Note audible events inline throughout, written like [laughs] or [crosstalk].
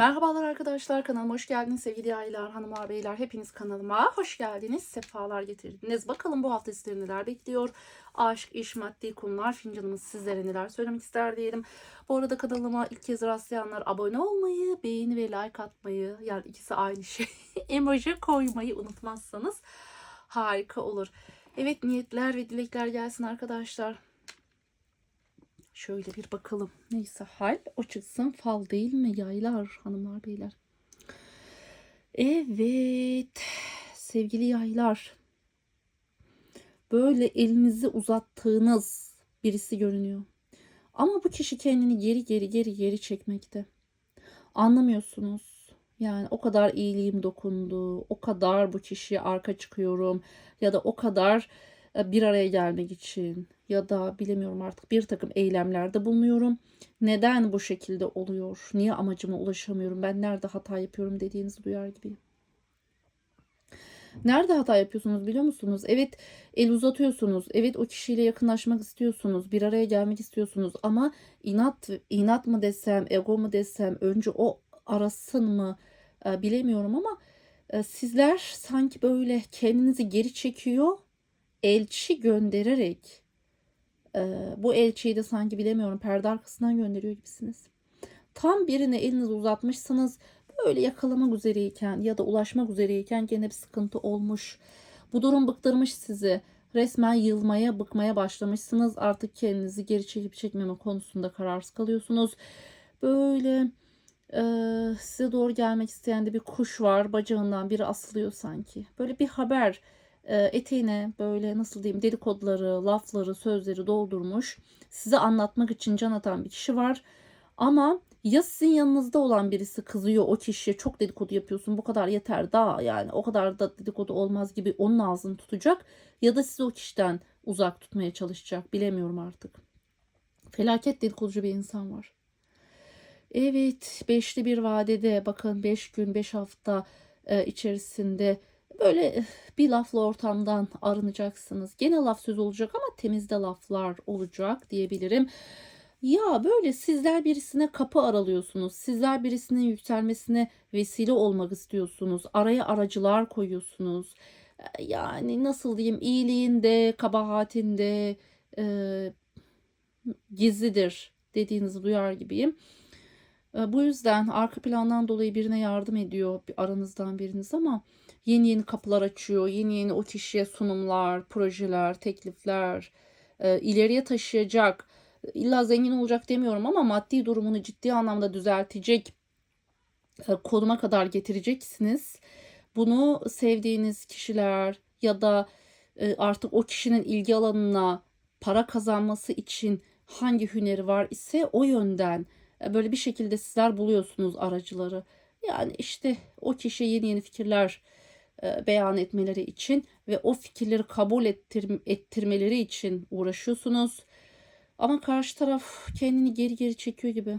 Merhabalar arkadaşlar kanalıma hoş geldiniz sevgili aileler, hanımlar, beyler hepiniz kanalıma hoş geldiniz, sefalar getirdiniz. Bakalım bu hafta sizleri neler bekliyor? Aşk, iş, maddi konular, fincanımız sizlere neler söylemek ister diyelim. Bu arada kanalıma ilk kez rastlayanlar abone olmayı, beğeni ve like atmayı yani ikisi aynı şey [laughs] emoji koymayı unutmazsanız harika olur. Evet niyetler ve dilekler gelsin arkadaşlar. Şöyle bir bakalım. Neyse hal o çıksın fal değil mi yaylar hanımlar beyler. Evet sevgili yaylar. Böyle elinizi uzattığınız birisi görünüyor. Ama bu kişi kendini geri geri geri geri çekmekte. Anlamıyorsunuz. Yani o kadar iyiliğim dokundu. O kadar bu kişiye arka çıkıyorum. Ya da o kadar e, bir araya gelmek için ya da bilemiyorum artık bir takım eylemlerde bulunuyorum. Neden bu şekilde oluyor? Niye amacıma ulaşamıyorum? Ben nerede hata yapıyorum dediğinizi duyar gibiyim. Nerede hata yapıyorsunuz biliyor musunuz? Evet el uzatıyorsunuz. Evet o kişiyle yakınlaşmak istiyorsunuz. Bir araya gelmek istiyorsunuz. Ama inat inat mı desem, ego mu desem, önce o arasın mı e, bilemiyorum ama e, sizler sanki böyle kendinizi geri çekiyor elçi göndererek bu elçiyi de sanki bilemiyorum perde arkasından gönderiyor gibisiniz. Tam birine elinizi uzatmışsınız böyle yakalamak üzereyken ya da ulaşmak üzereyken gene bir sıkıntı olmuş. Bu durum bıktırmış sizi. Resmen yılmaya, bıkmaya başlamışsınız. Artık kendinizi geri çekip çekmeme konusunda kararsız kalıyorsunuz. Böyle e, size doğru gelmek isteyen de bir kuş var. Bacağından biri asılıyor sanki. Böyle bir haber eteğine böyle nasıl diyeyim dedikoduları, lafları, sözleri doldurmuş. Size anlatmak için can atan bir kişi var. Ama ya sizin yanınızda olan birisi kızıyor o kişiye çok dedikodu yapıyorsun bu kadar yeter daha yani o kadar da dedikodu olmaz gibi onun ağzını tutacak ya da sizi o kişiden uzak tutmaya çalışacak bilemiyorum artık. Felaket dedikoducu bir insan var. Evet beşli bir vadede bakın beş gün beş hafta e, içerisinde böyle bir lafla ortamdan arınacaksınız. Gene laf söz olacak ama temizde laflar olacak diyebilirim. Ya böyle sizler birisine kapı aralıyorsunuz. Sizler birisinin yükselmesine vesile olmak istiyorsunuz. Araya aracılar koyuyorsunuz. E, yani nasıl diyeyim iyiliğinde, kabahatinde e, gizlidir dediğinizi duyar gibiyim. E, bu yüzden arka plandan dolayı birine yardım ediyor aranızdan biriniz ama yeni yeni kapılar açıyor. Yeni yeni o kişiye sunumlar, projeler, teklifler e, ileriye taşıyacak. İlla zengin olacak demiyorum ama maddi durumunu ciddi anlamda düzeltecek e, konuma kadar getireceksiniz. Bunu sevdiğiniz kişiler ya da e, artık o kişinin ilgi alanına para kazanması için hangi hüneri var ise o yönden böyle bir şekilde sizler buluyorsunuz aracıları. Yani işte o kişiye yeni yeni fikirler e, beyan etmeleri için ve o fikirleri kabul ettir, ettirmeleri için uğraşıyorsunuz. Ama karşı taraf kendini geri geri çekiyor gibi.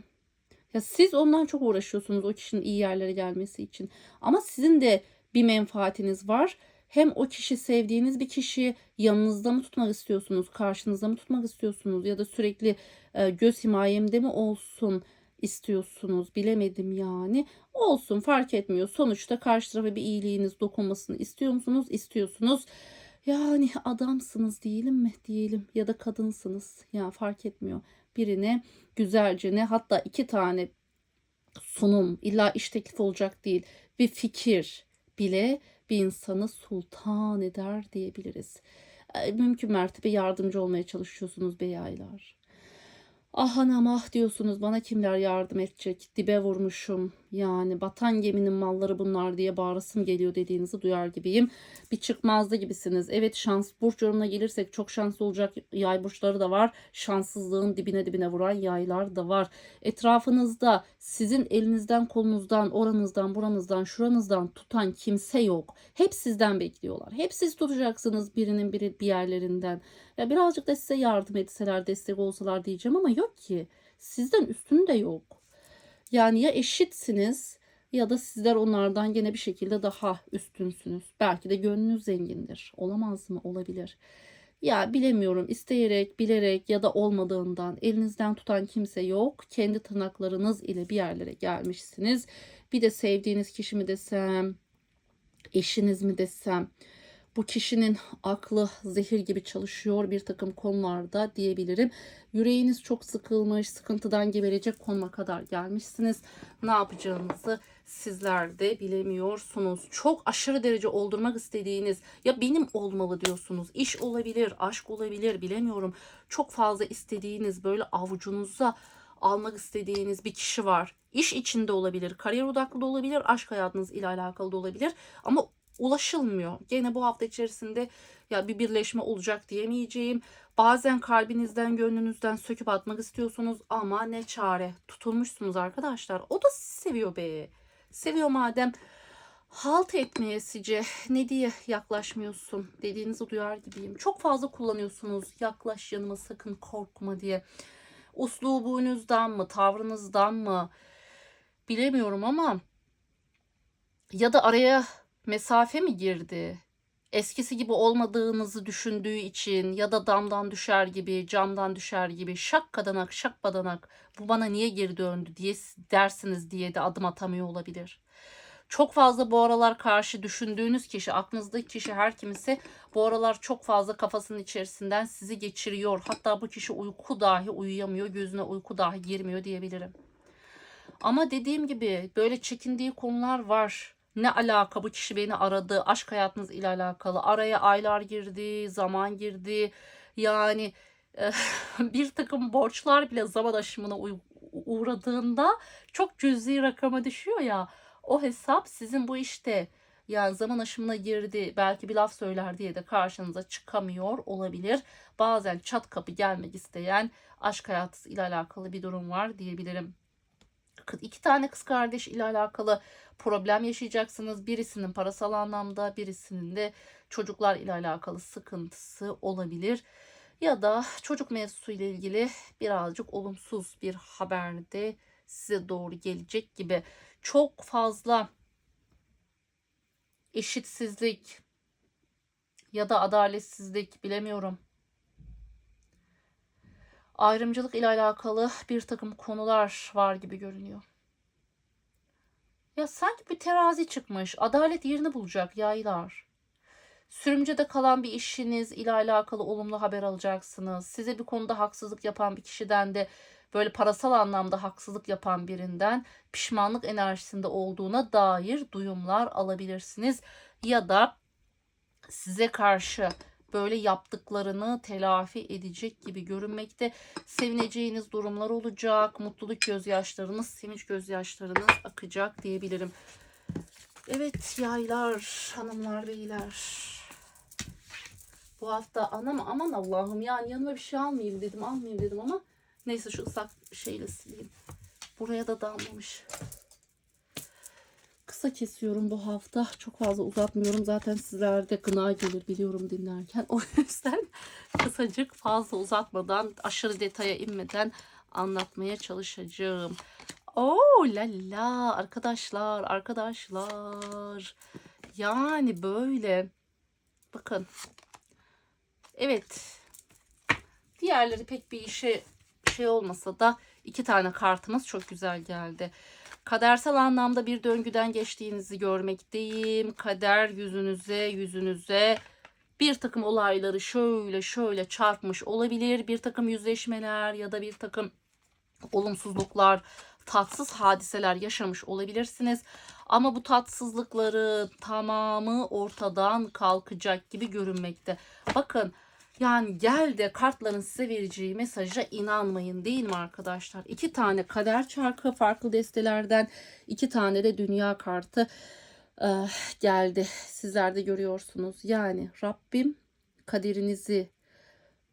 Ya siz ondan çok uğraşıyorsunuz o kişinin iyi yerlere gelmesi için. Ama sizin de bir menfaatiniz var. Hem o kişi sevdiğiniz bir kişi yanınızda mı tutmak istiyorsunuz, karşınızda mı tutmak istiyorsunuz ya da sürekli e, göz himayemde mi olsun istiyorsunuz bilemedim yani. Olsun fark etmiyor. Sonuçta karşı tarafa bir iyiliğiniz dokunmasını istiyor musunuz? İstiyorsunuz. Yani adamsınız diyelim mi diyelim ya da kadınsınız. Yani fark etmiyor. Birine güzelce ne hatta iki tane sunum illa iş teklifi olacak değil. Bir fikir bile bir insanı sultan eder diyebiliriz. Mümkün mertebe yardımcı olmaya çalışıyorsunuz beyaylar. Ah anam ah diyorsunuz bana kimler yardım edecek? Dibe vurmuşum yani batan geminin malları bunlar diye bağırasım geliyor dediğinizi duyar gibiyim. Bir çıkmazdı gibisiniz. Evet şans burç yorumuna gelirsek çok şanslı olacak yay burçları da var. Şanssızlığın dibine dibine vuran yaylar da var. Etrafınızda sizin elinizden kolunuzdan oranızdan buranızdan şuranızdan tutan kimse yok. Hep sizden bekliyorlar. Hep siz tutacaksınız birinin biri bir yerlerinden. Ya birazcık da size yardım etseler destek olsalar diyeceğim ama yok ki. Sizden üstün de yok. Yani ya eşitsiniz ya da sizler onlardan gene bir şekilde daha üstünsünüz. Belki de gönlünüz zengindir. Olamaz mı? Olabilir. Ya bilemiyorum isteyerek, bilerek ya da olmadığından elinizden tutan kimse yok. Kendi tırnaklarınız ile bir yerlere gelmişsiniz. Bir de sevdiğiniz kişi mi desem, eşiniz mi desem bu kişinin aklı zehir gibi çalışıyor bir takım konularda diyebilirim. Yüreğiniz çok sıkılmış, sıkıntıdan geberecek konuma kadar gelmişsiniz. Ne yapacağınızı sizler de bilemiyorsunuz. Çok aşırı derece oldurmak istediğiniz ya benim olmalı diyorsunuz. İş olabilir, aşk olabilir bilemiyorum. Çok fazla istediğiniz böyle avucunuza almak istediğiniz bir kişi var. İş içinde olabilir, kariyer odaklı da olabilir, aşk hayatınız ile alakalı da olabilir. Ama ulaşılmıyor. Gene bu hafta içerisinde ya bir birleşme olacak diyemeyeceğim. Bazen kalbinizden, gönlünüzden söküp atmak istiyorsunuz ama ne çare. Tutulmuşsunuz arkadaşlar. O da sizi seviyor be. Seviyor madem. Halt etmeyesice ne diye yaklaşmıyorsun dediğinizi duyar gibiyim. Çok fazla kullanıyorsunuz. Yaklaş yanıma sakın korkma diye. Uslubunuzdan mı, tavrınızdan mı bilemiyorum ama ya da araya mesafe mi girdi? Eskisi gibi olmadığınızı düşündüğü için ya da damdan düşer gibi, camdan düşer gibi şak kadanak şak badanak bu bana niye geri döndü diye dersiniz diye de adım atamıyor olabilir. Çok fazla bu aralar karşı düşündüğünüz kişi, aklınızdaki kişi her kimse bu aralar çok fazla kafasının içerisinden sizi geçiriyor. Hatta bu kişi uyku dahi uyuyamıyor, gözüne uyku dahi girmiyor diyebilirim. Ama dediğim gibi böyle çekindiği konular var. Ne alaka bu kişi beni aradı, aşk hayatınız ile alakalı. Araya aylar girdi, zaman girdi. Yani e, [laughs] bir takım borçlar bile zaman aşımına uğradığında çok cüzi rakama düşüyor ya. O hesap sizin bu işte yani zaman aşımına girdi belki bir laf söyler diye de karşınıza çıkamıyor olabilir. Bazen çat kapı gelmek isteyen aşk hayatı ile alakalı bir durum var diyebilirim. İki tane kız kardeş ile alakalı problem yaşayacaksınız. Birisinin parasal anlamda, birisinin de çocuklar ile alakalı sıkıntısı olabilir. Ya da çocuk mevzusu ile ilgili birazcık olumsuz bir haber de size doğru gelecek gibi. Çok fazla eşitsizlik ya da adaletsizlik bilemiyorum. Ayrımcılık ile alakalı bir takım konular var gibi görünüyor. Ya sanki bir terazi çıkmış. Adalet yerini bulacak yaylar. Sürümcede kalan bir işiniz ile alakalı olumlu haber alacaksınız. Size bir konuda haksızlık yapan bir kişiden de böyle parasal anlamda haksızlık yapan birinden pişmanlık enerjisinde olduğuna dair duyumlar alabilirsiniz. Ya da size karşı böyle yaptıklarını telafi edecek gibi görünmekte. Sevineceğiniz durumlar olacak. Mutluluk gözyaşlarınız, sevinç gözyaşlarınız akacak diyebilirim. Evet yaylar, hanımlar, beyler. Bu hafta anam aman Allah'ım yani yanıma bir şey almayayım dedim almayayım dedim ama neyse şu ıslak şeyle sileyim. Buraya da damlamış kısa kesiyorum bu hafta. Çok fazla uzatmıyorum. Zaten sizlerde gına gelir biliyorum dinlerken. [laughs] O yüzden kısacık fazla uzatmadan, aşırı detaya inmeden anlatmaya çalışacağım. Oo la la arkadaşlar, arkadaşlar. Yani böyle bakın. Evet. Diğerleri pek bir işe şey olmasa da iki tane kartımız çok güzel geldi. Kadersel anlamda bir döngüden geçtiğinizi görmekteyim. Kader yüzünüze yüzünüze bir takım olayları şöyle şöyle çarpmış olabilir. Bir takım yüzleşmeler ya da bir takım olumsuzluklar, tatsız hadiseler yaşamış olabilirsiniz. Ama bu tatsızlıkları tamamı ortadan kalkacak gibi görünmekte. Bakın yani gel de kartların size vereceği mesaja inanmayın değil mi arkadaşlar? İki tane kader çarkı farklı destelerden iki tane de dünya kartı e, geldi. Sizler de görüyorsunuz. Yani Rabbim kaderinizi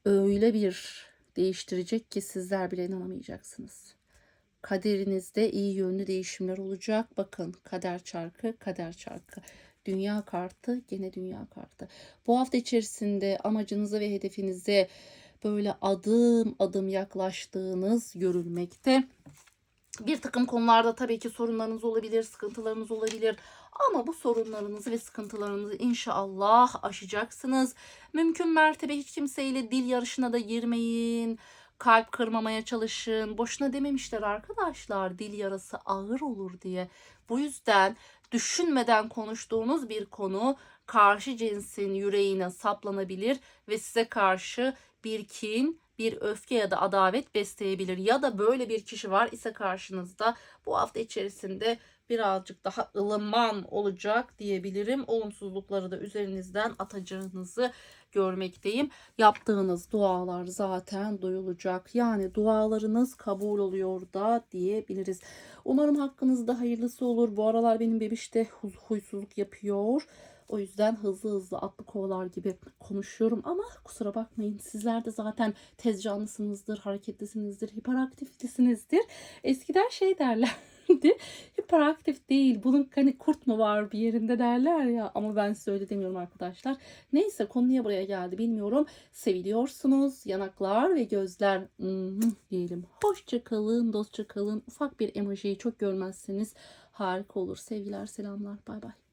öyle bir değiştirecek ki sizler bile inanamayacaksınız. Kaderinizde iyi yönlü değişimler olacak. Bakın kader çarkı, kader çarkı. Dünya kartı, gene dünya kartı. Bu hafta içerisinde amacınıza ve hedefinize böyle adım adım yaklaştığınız görülmekte. Bir takım konularda tabii ki sorunlarınız olabilir, sıkıntılarınız olabilir. Ama bu sorunlarınızı ve sıkıntılarınızı inşallah aşacaksınız. Mümkün mertebe hiç kimseyle dil yarışına da girmeyin. Kalp kırmamaya çalışın. Boşuna dememişler arkadaşlar dil yarası ağır olur diye. Bu yüzden düşünmeden konuştuğunuz bir konu karşı cinsin yüreğine saplanabilir ve size karşı bir kin, bir öfke ya da adavet besleyebilir. Ya da böyle bir kişi var ise karşınızda bu hafta içerisinde birazcık daha ılıman olacak diyebilirim. Olumsuzlukları da üzerinizden atacağınızı görmekteyim. Yaptığınız dualar zaten duyulacak. Yani dualarınız kabul oluyor da diyebiliriz. Umarım hakkınızda hayırlısı olur. Bu aralar benim bebişte huy- huysuzluk yapıyor. O yüzden hızlı hızlı atlı kovalar gibi konuşuyorum ama kusura bakmayın sizler de zaten tez canlısınızdır, hareketlisinizdir, hiperaktiflisinizdir. Eskiden şey derlerdi, hiperaktif değil, bunun hani kurt mu var bir yerinde derler ya ama ben size öyle demiyorum arkadaşlar. Neyse konu niye buraya geldi bilmiyorum. Seviliyorsunuz, yanaklar ve gözler hmm, diyelim. Hoşça kalın, dostça kalın. Ufak bir emojiyi çok görmezseniz harika olur. Sevgiler, selamlar, bay bay.